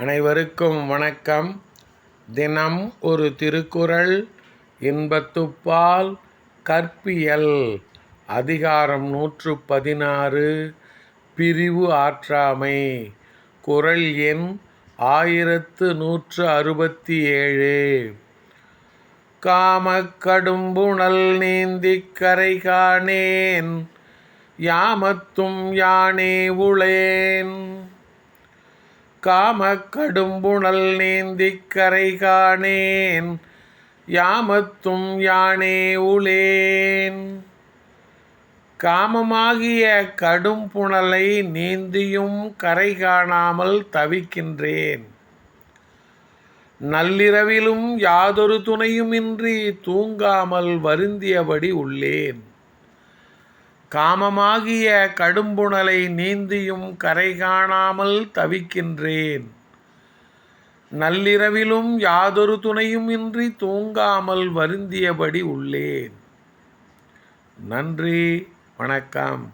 அனைவருக்கும் வணக்கம். தினம் ஒரு திருக்குறள் இன்பத்துப்பால் கற்பியல் அதிகாரம் நூற்று பதினாறு பிரிவு ஆற்றாமை. குறள் எண் ஆயிரத்து நூற்று அறுபத்தி ஏழு காமக்கடும்புணல் கடும்புணல் நீந்திக் கரை காணேன் யாமத்தும் யானே உளேன். காமக் கடும்புணல் நீந்திக் கரை காணேன் யாமத்தும் யானே உளேன் காமமாகிய கடும் புனலை நீந்தியும் கரை காணாமல் தவிக்கின்றேன். நள்ளிரவிலும் யாதொரு துணையுமின்றி தூங்காமல் வருந்தியபடி உள்ளேன். காமமாகிய கடும்புணலை நீந்தியும் கரை காணாமல் தவிக்கின்றேன். நள்ளிரவிலும் யாதொரு துணையும் இன்றி தூங்காமல் வருந்தியபடி உள்ளேன். நன்றி வணக்கம்.